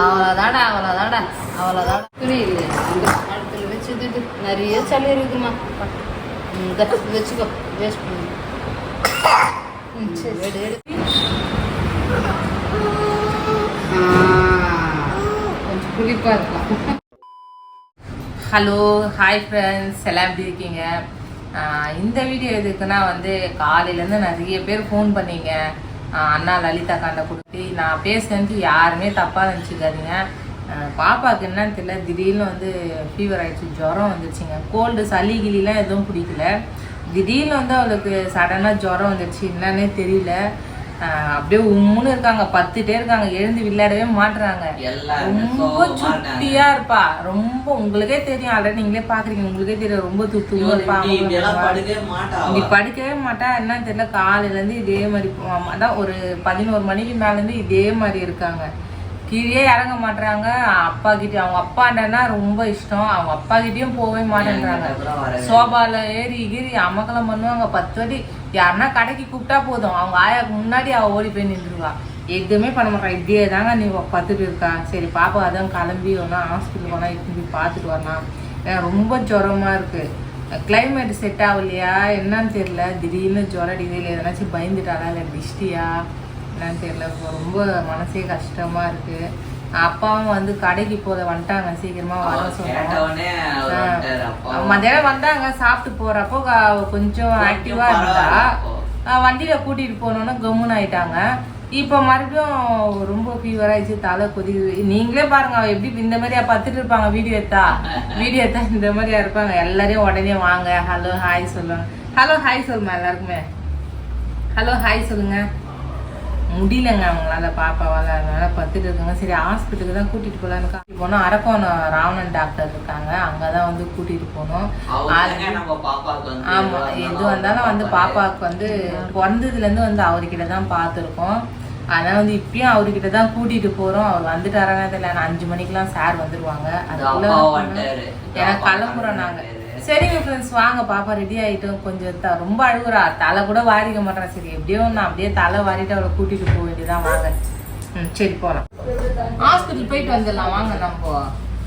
அவ்வளோதாடா அவ்வளோதாடா அவ்வளோதாடா துணி இல்லை காலத்தில் வச்சுட்டு நிறைய சளி இருக்குமா? இந்த வச்சுக்கோ. வேஸ்ட் பண்ணு சரி எடு எடு. கொஞ்சம் புளிப்பா இருக்கும் ஹலோ ஹாய் ஃப்ரெண்ட்ஸ் எல்லாம் எப்படி இருக்கீங்க? இந்த வீடியோ எதுக்குன்னா வந்து காலையிலேருந்து நிறைய பேர் ஃபோன் பண்ணீங்க. அண்ணா லலிதா காண்ட கொடுத்து நான் பேசுனது யாருமே தப்பாக நினச்சிக்காதீங்க. பாப்பாவுக்கு என்னன்னு தெரியல. திடீர்னு வந்து ஃபீவர் ஆயிடுச்சு. ஜுரம் வந்துருச்சுங்க. கோல்டு சளி கிளிலாம் எதுவும் பிடிக்கல. திடீர்னு வந்து அவளுக்கு சடனாக ஜுரம் வந்துடுச்சு என்னன்னே தெரியல. அப்படியே உம்முன்னு இருக்காங்க. பத்துட்டே இருக்காங்க. எழுந்து விளையாடவே மாட்டுறாங்க ரொம்ப. சுட்டியா இருப்பா. ரொம்ப உங்களுக்கே தெரியும். ஆல்ரெடி நீங்களே பாக்குறீங்க உங்களுக்கே தெரியும். ரொம்ப துத்து இவன் இருப்பா. இப்படியெல்லாம் படுக்கவே மாட்டா என்னன்னு தெரியல. காலையில இருந்து இதே மாதிரி அதான் ஒரு பதினோரு மணிக்கு மேல இருந்து இதே மாதிரி இருக்காங்க. கீழே இறங்க மாட்றாங்க. அப்பா கிட்ட அவங்க அப்பாண்டனா ரொம்ப இஷ்டம். அவங்க அப்பா கிட்டயும் போகவே மாட்டேன்றாங்க. சோபால ஏறி கீறி அமக்கலம் பண்ணுவாங்க. பத்து வாட்டி யாருன்னா கடைக்கு கூப்பிட்டா போதும். அவங்க ஆயாக்கு முன்னாடி அவ ஓடி போய் நின்றுருவா. எதுவுமே பண்ண மாட்டா இதே தாங்க நீ பத்துட்டு இருக்கா. சரி பாப்பா அதான் கிளம்பி வேணா ஹாஸ்பிட்டல் போனா இட்டு போய் பார்த்துட்டு வரலாம் ஏன்னா ரொம்ப ஜுரமா இருக்கு. கிளைமேட் செட் ஆகலையா? என்னன்னு தெரியல. திடீர்னு ஜுரம் இல்லை எதனாச்சும் பயந்துட்டாளா? இல்லை டிஸ்டியா என்னன்னு தெரியல. இப்போ ரொம்ப மனசே கஷ்டமா இருக்கு. அப்பாவும் வந்து கடைக்கு போத வந்துட்டாங்க. சீக்கிரமா வர அப்பா. மத்தியானம் வந்தாங்க. சாப்பிட்டு போறப்போ கொஞ்சம் ஆக்டிவா இருந்தா வண்டியில கூட்டிட்டு போனோன்னா கம்முன்னு ஆயிட்டாங்க. இப்போ மறுபடியும் ரொம்ப ஃபீவர் ஆயிடுச்சு. தலை கொதிக்குது. நீங்களே பாருங்க அவ எப்படி இந்த மாதிரியா பத்துட்டு இருப்பாங்க. வீடியோ எடுத்தா. வீடியோ எடுத்தா இந்த மாதிரியா இருப்பாங்க. எல்லாரையும் உடனே வாங்க. ஹலோ ஹாய் சொல்லுவாங்க ஹலோ ஹாய் சொல்லுமா எல்லாருக்குமே. ஹலோ ஹாய் சொல்லுங்க. முடியலங்க அவங்களால பாப்பாவால. அதனால பத்துட்டு இருக்காங்க. சரி ஹாஸ்பிட்டலுக்கு தான் கூட்டிட்டு போலான்னு கூட்டிட்டு போனோம். அரக்கோணம் ராவணன் டாக்டர் இருக்காங்க. அங்கதான் வந்து கூட்டிட்டு போனோம். அவங்க அது- தாங்க நம்ம பாப்பாவுக்கு வந்து ஆமா. எதுவா எது வந்தாலும் வந்து. பாப்பாவுக்கு வந்து பிறந்ததுல இருந்து வந்து அவர்கிட்ட தான் பார்த்துருக்கோம். அதனால வந்து இப்பயும் அவர்கிட்ட தான் கூட்டிட்டு போறோம். அவர் வந்துட்டாரானே தெரியல. அஞ்சு மணிக்கெல்லாம் சார் வந்துருவாங்க. அதுக்குள்ள. ஏன்னா கிளம்புறோம் நாங்க வந்துட்டாரு. சரிங்க ஃப்ரெண்ட்ஸ் வாங்க பாப்பா ரெடி ஆகிட்டோம் கொஞ்சம் த- ரொம்ப அழுகுறா. தலை கூட வாரிக்க மாட்டேன் சரி எப்படியோ நான் அப்படியே தலை வாரிட்டு அவளை கூட்டிட்டு போக வேண்டியதான் வாங்க. ம் சரி போகலாம் ஹாஸ்பிட்டல் போயிட்டு வந்துடலாம். வாங்க நம்ம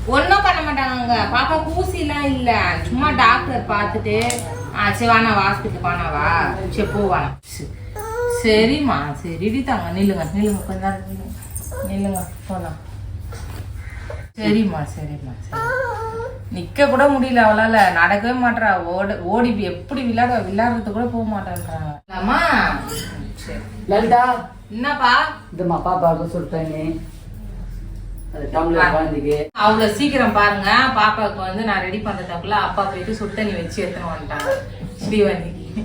ஒன்றும் பண்ண மாட்டாங்க. பாப்பா ஊசிலாம் இல்லை. சும்மா டாக்டர் பார்த்துட்டு ஆ சரி வாண்ணா ஹாஸ்பிட்டல் பானாவா சரி போவானா சரிம்மா சரிடி தாங்க. நில்லுங்க நில்லுங்க. கொஞ்ச நேரம் நில்லுங்க. நில்லுங்க போகலாம் சரிம்மா சரிம்மா சரி நிக்க கூட முடியல அவளால நடக்கவே மாட்றா. ஓட ஓடி எப்படி விளையாட விளையாடுறது கூட போக சரி. லலிதா. என்னப்பா? இந்தம்மா பாப்பாவுக்கு குழந்தைக்கு. அவ்வளவு சீக்கிரம் பாருங்க. பாப்பாவுக்கு வந்து நான் ரெடி பண்றதுக்குள்ள அப்பா போயிட்டு சுடு தண்ணி வச்சு எடுத்துன்னு வந்துட்டாங்க ஸ்ரீவந்திக்கு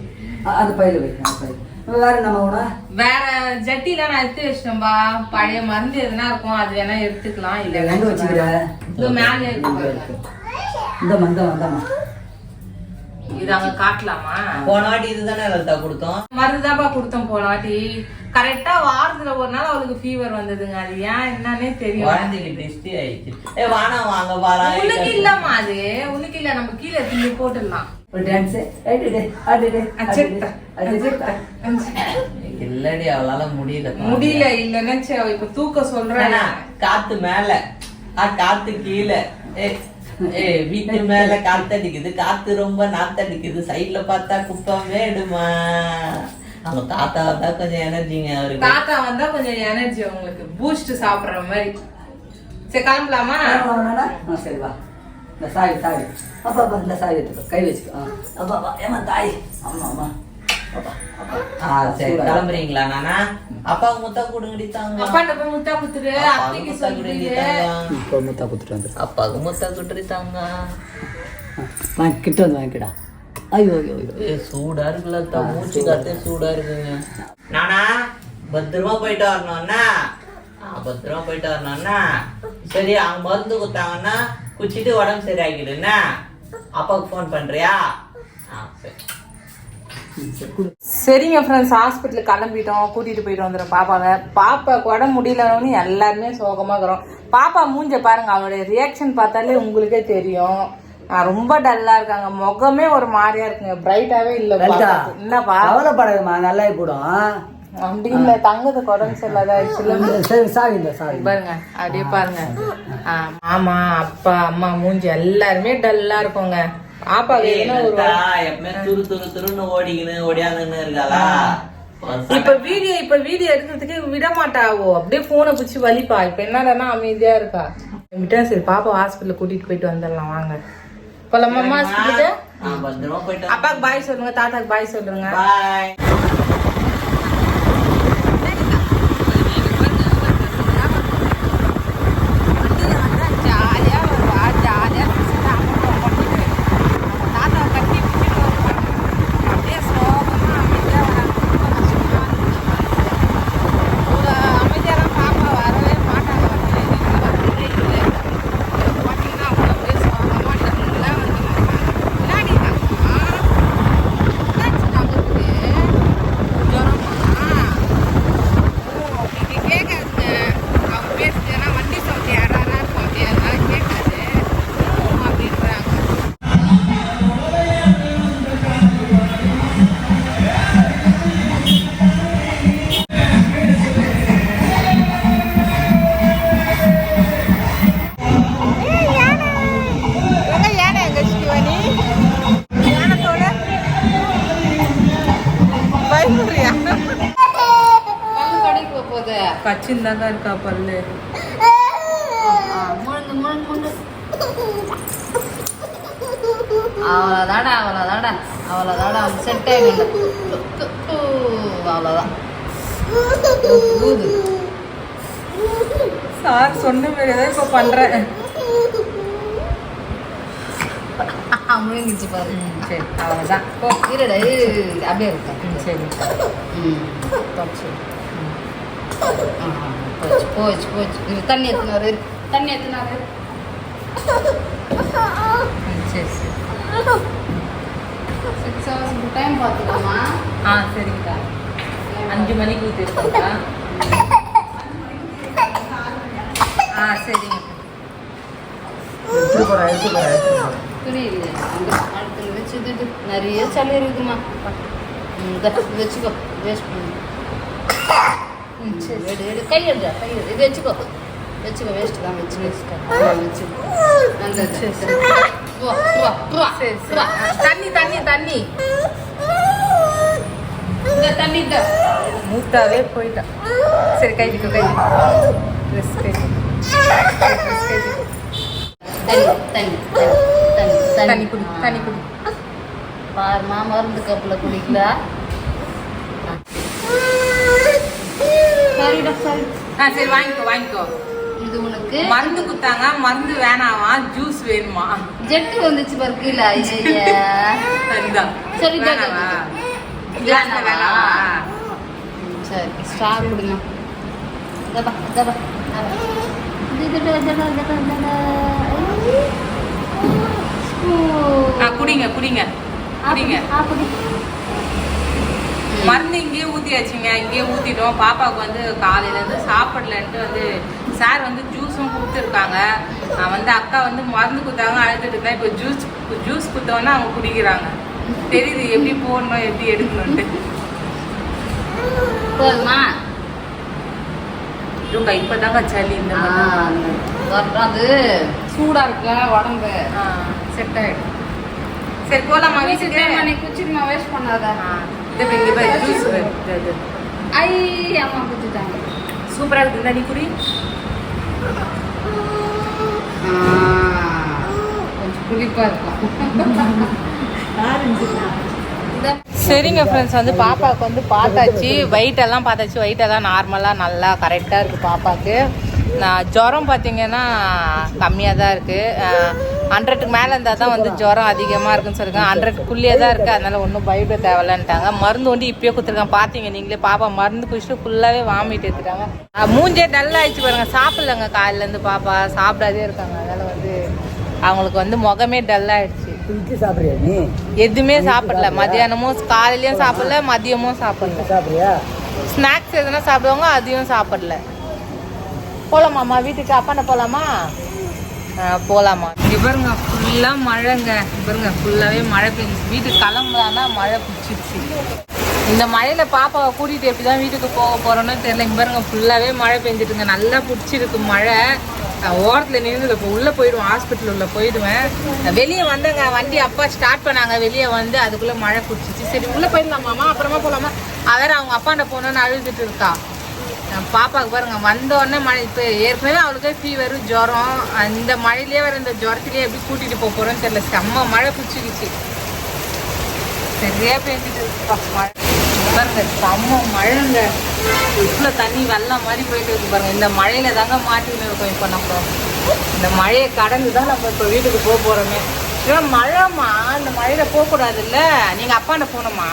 அ- அது பையில வைக்கணும் வேற நம்ம கூட வேற ஜட்டில நான் எடுத்து வச்சிட்டேன்பா. பழைய மருந்து எதுனா இருக்கும் அது வேணா எடுத்துக்கலாம். இல்ல எங்க வச்சுக்கிற? இது மேல இது அங்க காட்டலாமா? போன வாட்டி இதுதானே லலிதா கொடுத்தோம். மருந்து தான்ப்பா கொடுத்தோம் போன வாட்டி. கரெக்டா வாரத்துல ஒரு நாள் அவளுக்கு ஃபீவர் வந்ததுங்க. அது ஏன் என்னன்னே தெரியும். திருஷ்டி ஆயிடுச்சு. ஏ வானா வாங்க பாரா உனக்கு இல்லம்மா அது. உனக்கு இல்ல நம்ம கீழே திரும்பி போட்டுடலாம். ஒரு டான்ஸ் இல்லடி அவளால முடியல முடியல இல்லன்னு இப்ப தூக்க சொல்றேன் காத்து மேல. ஆ காத்து கீழே. ஏ ஏ வீட்டு மேல காத்தடிக்குது காத்து ரொம்ப நாத்தடிக்குது சைடுல பார்த்தா குப்பம் வேடுமா அவங்க தாத்தா தான் கொஞ்சம் எனர்ஜிங்க அவருக்கு. தாத்தா வந்தா கொஞ்சம் எனர்ஜி உங்களுக்கு பூஸ்ட் சாப்பிடுற மாதிரி. சரி கிளம்பலாமா? சரி வா. இந்த சாவி சாவி. அப்பா அப்பா இந்த சாவி எடுத்துக்கோ. கை வச்சுக்கோ. அப்பா அப்பா ஏமா தாய். அம்மா அம்மா. அப்பா அப்பா. கிளம்புறீங்களா நானா? அப்பாவுக்கு முத்தா கொடுங்கடி தாங்க. போய் முத்தா குத்துரு அத்தைக்கு இப்போ முத்தா குத்துட்டு அப்பாவுக்கு முத்தா குடுறி தாங்க. கிட்ட வந்து வாங்கிக்கடா. ஐயோ ஐயோ சூடா இருக்குல்ல தா, மூச்சு காத்தே சூடா இருக்குங்க. நானா பத்திரமா போயிட்டு வரணும்னா? பத்திரமா போயிட்டு வரணும்னா? சரி அவங்க மருந்து கொடுத்தாங்கன்னா குச்சிட்டு உடம்பு சரியாகிடுன்னா அப்பாவுக்கு ஃபோன் பண்றியா? ஆ சரி. சரிங்க ஃப்ரெண்ட்ஸ் ஹாஸ்பிட்டலுக்கு கிளம்பிட்டோம். கூட்டிட்டு போயிட்டு வந்துடும் பாப்பாவை. பாப்பாக்கு உடம்பு முடியலன்னு எல்லாருமே சோகமா இருக்கிறோம். பாப்பா மூஞ்ச பாருங்க அவளுடைய ரியாக்ஷன் பார்த்தாலே உங்களுக்கே தெரியும். ஆ, ரொம்ப டல்லா இருக்காங்க. முகமே ஒரு மாதிரியா இருக்குங்க. பிரைட்டாவே இல்ல. என்னப்பா? கவலைப்படாதம்மா நல்லா போடும். அப்படி இல்ல தங்கத்துக்கு உடம்பு சரியில்லாத ஆயிடுச்சுல. சரி பாருங்க அப்படியே பாருங்க. மாமா அப்பா அம்மா மூஞ்சி எல்லாருமே டல்லா இருக்குங்க. பாப்பா எப்பவுமே துரு துரு துருன்னு ஓடிக்கின்னு ஓடியாந்துன்னு இருக்காளா? இப்ப வீடியோ இப்ப வீடியோ எடுக்கிறதுக்கு விட மாட்டாவோ அப்படியே போனை பிடிச்சி வலிப்பா. இப்ப என்னடா அமைதியா இருக்கா. விட்டா சரி பாப்பா ஹாஸ்பிட்டல் கூட்டிட்டு போயிட்டு வந்துடலாம் வாங்க. போலாமா ஹாஸ்பிட்டல் ஆ, பத்திரமா போயிட்டு அப்பாக்கு பாய் சொல்லுங்க தாத்தாக்கு பாய் சொல்லுங்க. பாய் தாங்க இருக்கா பல்லு அவ்வளோதாடா அவ்வளோதாடா அவ்வளோதாடா செட் ஆகிடும் அவ்வளோதான் சார் சொன்ன மாதிரியே இப்போ பண்றேன் முழுங்கிச்சு பாரு. சரி அவ்வளோதான் அப்படியே இருக்கா சரி. ம். ஆ, போச்சு போச்சு போச்சு. தண்ணி எத்தினாரு தண்ணி எத்தினாரு சரி சரி. சிக்ஸ் ஹவர்ஸ் டைம் பார்த்துக்கோமா ஆ சரிங்கக்கா. அஞ்சு மணிக்கு ஊற்றிருக்கோங்களா ஆ சரிங்க. அந்த அடுத்து வச்சு இது இது நிறைய சளி இருக்குமா? வச்சுக்கோ. வேஸ்ட் பண்ணு. சரி எடு எடு. கை எடுடா கை எடு. இது வச்சுக்கோ. வச்சுக்கோ வேஸ்ட் தான் வச்சு வச்சுக்கோ. வச்சுக்கோ நல்லது. சரி, தண்ணி தண்ணி தண்ணி. இந்த தண்ணி மூத்தாவே போயிட்டா. சரி கைதிக்கோ கைதிக்கோ ட்ரெஸ் கைதிக்கோ தண்ணி தண்ணி தண்ணி தண்ணி குடி தண்ணி குடி. பாருமா மருந்து கப்பில் குடிக்கல சரிடா சரி ஆ சரி வாங்கிக்கோ வாங்கிக்கோ. இது உனக்கு. மருந்து குத்தாங்க மருந்து வேணாமா ஜூஸ் வேணுமா? ஜெட்டு வந்துச்சு பாரு கீழே. சரிதான் சரி, வேணாமா? வேணாமா? சரி ஸ்டார் கொடுங்க. தபா தபா குடிங்க குடிங்க. குடிங்க. மருந்து இங்கேயே ஊற்றியாச்சுங்க இங்கேயே ஊற்றிட்டோம் பாப்பாவுக்கு வந்து காலையிலேருந்து சாப்பிடலன்ட்டு வந்து சார் வந்து ஜூஸும் கொடுத்துருக்காங்க. வந்து அக்கா வந்து மருந்து கொடுத்தாங்க அழுதுட்டு இருந்தேன் இப்போ ஜூஸ் ஜூஸ் கொடுத்தோன்னே அவங்க குடிக்கிறாங்க. தெரியுது எப்படி போடணும் எப்படி எடுக்கணும்ட்டு போதுமா? இவங்க இப்போதாங்க சளி இந்த. அது சூடா இருக்குல்ல உடம்பு. செட் ஆகிடும் சரி போகலாமா வீட்டுக்கு நீ குச்சிக்குமா வேஸ்ட் பண்ணாத. இங்கே பாரு ஜூஸ் இது ஐ அம்மா குச்சிட்டாங்க சூப்பராக இருக்குது நீ குடி கொஞ்சம் புளிப்பா இருக்கும் சரிங்க ஃப்ரெண்ட்ஸ் வந்து பாப்பாவுக்கு வந்து பார்த்தாச்சு. Weight எல்லாம் பார்த்தாச்சு. Weight எல்லாம் நார்மலாக நல்லா கரெக்டாக இருக்குது பாப்பாவுக்கு. நான் ஜுரம் பார்த்தீங்கன்னா கம்மியாக தான் இருக்குது ஹண்ட்ரடுக்கு மேலே இருந்தால் தான் வந்து ஜுரம் அதிகமாக இருக்குன்னு சொல்லியிருக்காங்க ஹண்ட்ரட்குள்ளேயே தான் இருக்குது அதனால் ஒன்றும் பயப்பட தேவையில்லன்ட்டாங்க. மருந்து வந்து இப்பயே கொடுத்துருக்காங்க. பார்த்தீங்க நீங்களே பாப்பா மருந்து குடிச்சிட்டு ஃபுல்லாகவே வாமிட் எடுத்துட்டாங்க. மூஞ்சே டல் ஆயிடுச்சு பாருங்க. சாப்பிட்லங்க காலையிலேருந்து பாப்பா. சாப்பிடாதே இருக்காங்க. அதனால் வந்து அவங்களுக்கு வந்து முகமே டல் ஆயிடுச்சு எதுவுமே சாப்பிடல. மதியானமும் காலையிலயும் சாப்பிடல மதியமும் சாப்பிடல. சாப்பிட்றியா? ஸ்நாக்ஸ் எதுனா சாப்பிடுவாங்க அதையும் சாப்பிடல. போலாமாம்மா வீட்டுக்கு? அப்பாண்ட போலாமா? போகலாமா இவருங்க ஃபுல்லாக மழைங்க. இவருங்க ஃபுல்லாகவே மழை பெஞ்சிச்சு வீட்டுக்கு கிளம்பலான்னா மழை பிடிச்சிருச்சு. இந்த மழையில் பாப்பாவை கூட்டிகிட்டு எப்படி தான் வீட்டுக்கு போக போகிறோன்னு தெரியல. இவருங்க ஃபுல்லாகவே மழை பெஞ்சிட்டுங்க. நல்லா பிடிச்சிருக்கு மழை. ஓரத்தில் நின்று இப்போ உள்ளே போயிடுவேன் ஹாஸ்பிட்டல் உள்ளே போயிடுவேன். வெளியே வந்தேங்க. வண்டி அப்பா ஸ்டார்ட் பண்ணாங்க. வெளியே வந்து அதுக்குள்ளே மழை பிடிச்சிச்சு சரி உள்ளே போயிடலாமாமா அப்புறமா போகலாமா அவர் அவங்க அப்பாண்ட போகணுன்னு அழுதுட்டு இருக்கா. பாப்பாவுக்கு பாருங்க வந்தோடனே மழை இப்போ ஏற்கனவே அவளுக்கு ஃபீவர் ஜுரம் அந்த மழையிலே வர இந்த ஜுரத்துலேயே எப்படி கூட்டிகிட்டு போக போகிறோன்னு தெரியல. செம்ம மழை பிடிச்சிக்கிச்சு சரியா பேசிட்டு மழை பாருங்க செம்ம மழைங்க. இவ்வளோ தண்ணி வெள்ளம் மாதிரி போயிட்டு இருக்கு பாருங்க. இந்த மழையில தாங்க மாட்டின்னு இருக்கோம் இப்போ நம்ம. இந்த மழையை கடந்து தான் நம்ம இப்போ வீட்டுக்கு போக போகிறோமே ஏன் மழைமா இந்த மழையில போகக்கூடாதுல்ல நீங்கள் அப்பாண்ட போகணுமா?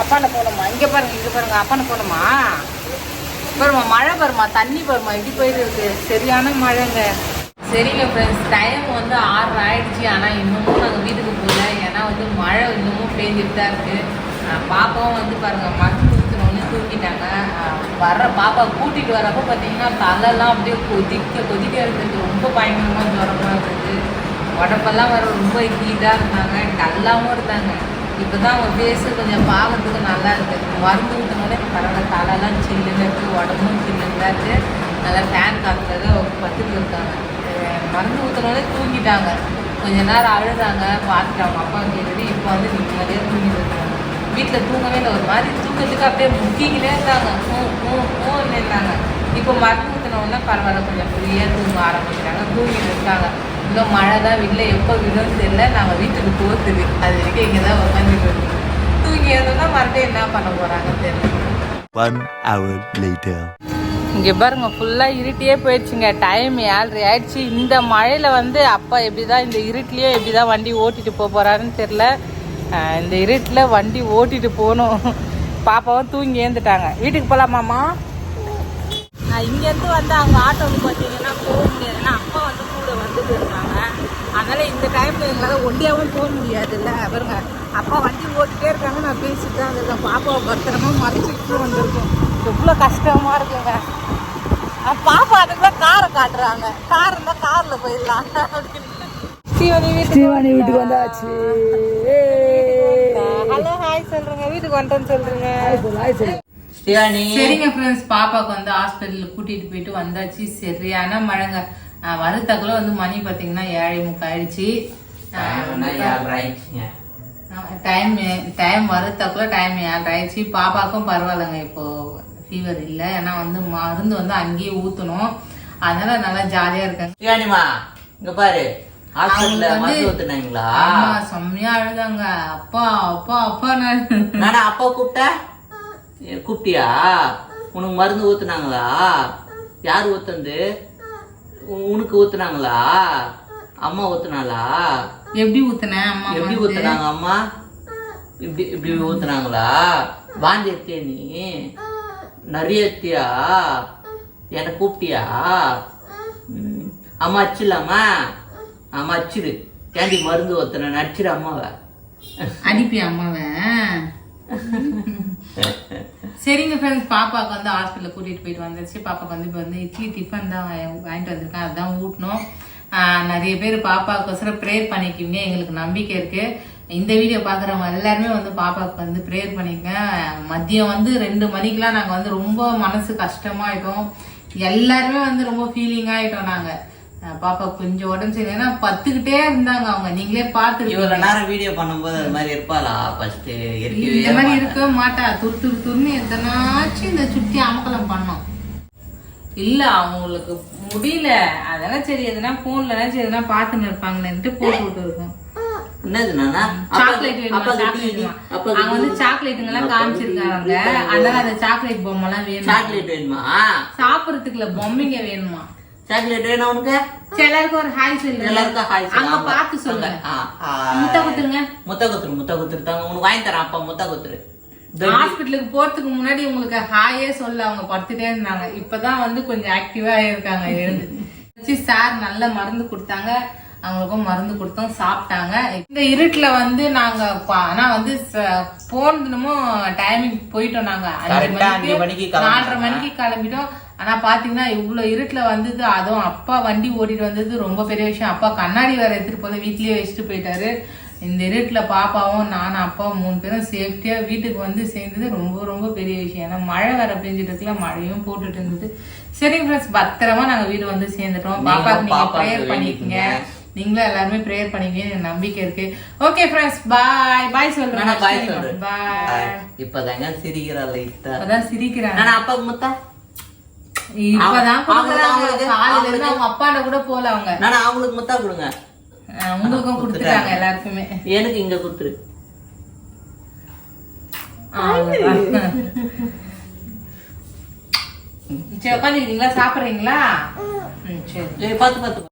அப்பாண்ட போகணுமா? இங்கே பாருங்க இங்கே பாருங்க அப்பாண்ட போகணுமா? பாருமா மழை பாருமா தண்ணி பாருமா இப்படி போயிட்டு இருக்கு? சரியான மழைங்க. சரிங்க ஃப்ரெண்ட்ஸ் டைம் வந்து ஆறு ஆயிடுச்சு. ஆனால் இன்னமும் நாங்கள் வீட்டுக்கு போகல. ஏன்னா வந்து மழை இன்னமும் பெஞ்சிட்டு தான் இருக்குது பாப்பாவும் வந்து பாருங்கள் மருந்து ஊற்றினோன்னு தூக்கிட்டாங்க வர்ற பாப்பா கூட்டிகிட்டு வரப்போ பார்த்தீங்கன்னா தலைலாம் அப்படியே கொதிக்க கொதிக்க இருந்தது ரொம்ப பயங்கரமாக ஜுரமாக இருந்தது உடம்பெல்லாம் வர ரொம்ப ஹீட்டாக இருந்தாங்க. டல்லாகவும் இருந்தாங்க. இப்போ தான் அவங்க ஃபேஸு கொஞ்சம் பார்க்கறதுக்கு நல்லா இருக்குது மருந்து பரவாயில்ல. தலைலாம் சில்லுன்னு இருக்குது உடம்பும் சில்லுன்னு தான் இருக்குது நல்லா ஃபேன் காற்றுல தான் பத்துட்டு இருக்காங்க மருந்து ஊற்றினோடனே தூங்கிட்டாங்க. கொஞ்ச நேரம் அழுதாங்க. பார்த்துட்டு அவங்க அப்பா கேட்டுட்டு இப்போ வந்து நிம்மதியாக தூங்கிட்டு இருக்காங்க வீட்டில் தூங்கவே இல்லை. ஒரு மாதிரி தூக்கத்துக்கு அப்படியே முக்கிக்கிட்டே இருந்தாங்க. ஊ ஊ ஊன்னு இருந்தாங்க. இப்போ மருந்து ஊற்றினோடனே பரவாயில்ல கொஞ்சம் ஃப்ரீயாக தூங்க ஆரம்பிக்கிறாங்க. தூங்கிட்டு இருக்காங்க. இன்னும் மழை தான் வீட்டில் எப்போ விடும்னு தெரியல. நாங்கள் வீட்டுக்கு போகுது அது வரைக்கும் இங்கே தான் உட்காந்துட்டு இருக்கோம். தூங்கி மறுபடியும் என்ன பண்ண போகிறாங்கன்னு தெரியல. One hour later. இங்கே பாருங்க ஃபுல்லாக இருட்டியே போயிடுச்சுங்க. டைம் ஏழ்ரை ஆயிடுச்சு. இந்த மழையில் வந்து அப்பா எப்படி தான் இந்த இருட்டிலேயே எப்படி தான் வண்டி ஓட்டிட்டு போக போகிறாருன்னு தெரில இந்த இருட்டில் வண்டி ஓட்டிட்டு போகணும். பாப்பாவும் தூங்கி ஏந்துட்டாங்க. வீட்டுக்கு போகலாமாம்மா இங்கேருந்து வந்து அவங்க ஆட்டோவுக்கு பார்த்தீங்கன்னா போக முடியாது. ஏன்னா அப்பா வந்து கூட வந்துட்டு இருக்காங்க. அதனால இந்த டைம்ல எங்களால் ஒண்டியாவும் போக முடியாதுல்ல. பாருங்க அப்பா வண்டி ஓட்டிட்டே இருக்காங்க. நான் பேசிட்டு தான் இருக்கேன் பாப்பாவை பத்திரமா மறைச்சிட்டு வந்திருக்கோம். எவ்வளோ கஷ்டமா இருக்குங்க பாப்பா அதுக்குள்ள காரை காட்டுறாங்க. கார் இருந்தா கார்ல போயிடலாம். ஸ்ரீவனி வீட்டுக்கு ஸ்ரீவாணி வீட்டுக்கு வந்தாச்சு. ஹலோ ஹாய் சொல்றேங்க வீட்டுக்கு வந்துட்டேன்னு சொல்றேங்க ஹாய் சொல்லு, ஹாய் சொல்லு. ஸ்ரீவாணி சரிங்க ஃப்ரெண்ட்ஸ் பாப்பாவுக்கு வந்து ஹாஸ்பிட்டலுக்கு கூட்டிட்டு போயிட்டு வந்தாச்சு. சரியான மழைங்க. வரத்தக்குள்ள வந்து மணி பார்த்தீங்கன்னா ஏழை முக்காயிடுச்சு. டைம் டைம் வரத்தக்குள்ள டைம் ஏழரை ஆயிடுச்சு பாப்பாவுக்கும் பரவாயில்லைங்க இப்போ ஃபீவர் இல்லை. ஏன்னா வந்து மருந்து வந்து அங்கேயே ஊற்றணும் அதனால நல்லா ஜாலியாக இருக்காங்க. இங்க பாரு. செம்மையா அழுதாங்க. அப்பா அப்பா அப்பா நான் அப்பா கூப்பிட்ட? ஏ, கூப்பிட்டியா? உனக்கு மருந்து ஊத்துனாங்களா? யார் ஊத்துனது? உ- உனக்கு ஊத்துனாங்களா? அம்மா ஊத்துனாளா? எப்படி ஊத்துனேன் அம்மா எப்படி? ஊத்துனாங்க அம்மா? இப்படி இப்படி ஊத்துனாங்களா? வாந்தி எடுத்தியா நீ? நிறைய எடுத்தியா? என்னை கூப்பிட்டியா. அம்மா அச்சிடலாமா அம்மா அச்சிடு ஏண்டி மருந்து ஊத்துன. நடிச்சிடு அம்மாவை. அடிப்பியா அம்மாவை? சரிங்க ஃப்ரெண்ட்ஸ் பாப்பாவுக்கு வந்து ஹாஸ்பிட்டலில் கூட்டிகிட்டு போயிட்டு வந்துருச்சு. பாப்பாவுக்கு வந்து இப்போ வந்து இட்லி டிஃபன் தான் வாங்கிட்டு வந்திருக்கேன். அதுதான் ஊட்டணும். நிறைய பேர் பாப்பாவுக்கோசரம் ப்ரேயர் பண்ணிக்குவீங்க எங்களுக்கு நம்பிக்கை இருக்குது இந்த வீடியோ பார்க்குறவங்க எல்லாருமே வந்து பாப்பாவுக்கு வந்து ப்ரேயர் பண்ணிக்கங்க. மதியம் வந்து ரெண்டு மணிக்கெலாம் நாங்கள் வந்து ரொம்ப மனசு கஷ்டமாகிட்டோம் எல்லாருமே வந்து ரொம்ப ஃபீலிங் ஆகிட்டோம் நாங்கள் பாப்பா கொஞ்சம் உடம்பு சரி ஏன்னா பத்துக்கிட்டே இருந்தாங்க அவங்க. நீங்களே பார்த்து இவ்வளவு நேரம் வீடியோ பண்ணும்போது அது மாதிரி இருப்பாளா? ஃபர்ஸ்ட் இந்த மாதிரி இருக்கவே மாட்டா. துரு துரு துருன்னு எத்தனாச்சும் இந்த சுத்தி அமக்கலம் பண்ணோம். இல்ல அவங்களுக்கு முடியல. அதெல்லாம் சரி எதுனா போன்ல சரி எதுனா பாத்துன்னு இருப்பாங்களேன்ட்டு போட்டு விட்டு இருக்கோம் சாக்லேட் அவங்க வந்து சாக்லேட்டுங்க எல்லாம் காமிச்சிருக்காங்க. அதனால அந்த சாக்லேட் பொம்மை எல்லாம் வேணும்? சாக்லேட் வேணுமா? சாப்பிடறதுக்கு இல்ல பொம்மைங்க வேணுமா? சாக்லேட் வேணும் உனக்கு? எல்லாருக்கும் ஒரு ஹாய் சொல்லுங்க எல்லாருக்கும் ஹாய் அங்க பார்த்து சொல்லுங்க. முட்டை முட்டை குத்துருங்க. முத்த குத்துரு முத்த குத்துரு. தாங்க உனக்கு வாங்கி தரேன். அப்பா முத்த குத்துரு. ஹாஸ்பிட்டலுக்கு போறதுக்கு முன்னாடி உங்களுக்கு ஹாயே சொல்ல. அவங்க படுத்துட்டே இருந்தாங்க. இப்பதான் வந்து கொஞ்சம் ஆக்டிவா இருக்காங்க. எழுந்து சார் நல்ல மருந்து கொடுத்தாங்க. அவங்களுக்கும் மருந்து கொடுத்தோம். சாப்பிட்டாங்க. இந்த இருட்டுல வந்து நாங்க ஆனா வந்து போனதுமோ டைமிங் போயிட்டோம் நாங்க. அஞ்சு மணிக்கு. நாலரை மணிக்கு கிளம்பிட்டோம். ஆனா பாத்தீங்கன்னா இவ்வளவு இருட்டுல வந்தது அதுவும் அப்பா வண்டி ஓட்டிட்டு வந்தது ரொம்ப பெரிய விஷயம். அப்பா கண்ணாடி வேற எடுத்துட்டு போல வீட்லயே வச்சுட்டு போயிட்டாரு. இந்த இருட்டில் பாப்பாவும் நானும் அப்பாவும் மூணு பேரும் சேஃப்டியாக வீட்டுக்கு வந்து சேர்ந்தது ரொம்ப ரொம்ப பெரிய விஷயம். ஏன்னா மழை வேற பெஞ்சிட்டு இருக்குல்ல மழையும் போட்டுட்டு இருந்தது. சரி ஃப்ரெண்ட்ஸ் பத்திரமா நாங்கள் வீடு வந்து சேர்ந்துட்டோம். பாப்பாக்கு நீங்கள் ப்ரேயர் பண்ணிக்கங்க. நீங்களும் எல்லாருமே ப்ரேயர் பண்ணிக்கங்க. நம்பிக்கை இருக்கு. ஓகே ஃப்ரெண்ட்ஸ் பாய் பாய் நானா பாய் சொல்றேன் சொல்றேன். பாய் இப்பதாங்க சிரிக்கிறா லைட்டா. அதான் நானா அப்பாவுக்கு முத்தா? இப்பதான் அவங்க- அப்பாண்ட கூட போல அவங்க. நானா அவங்களுக்கு முத்தா கொடுங்க. உங்களுக்கும் கொடுத்துட்டாங்க எல்லாருக்குமே. எனக்கு இங்க கொடுத்துரு. சரி உட்காந்துருக்கீங்களா சாப்பிடுறீங்களா? சரி. பார்த்து பார்த்து.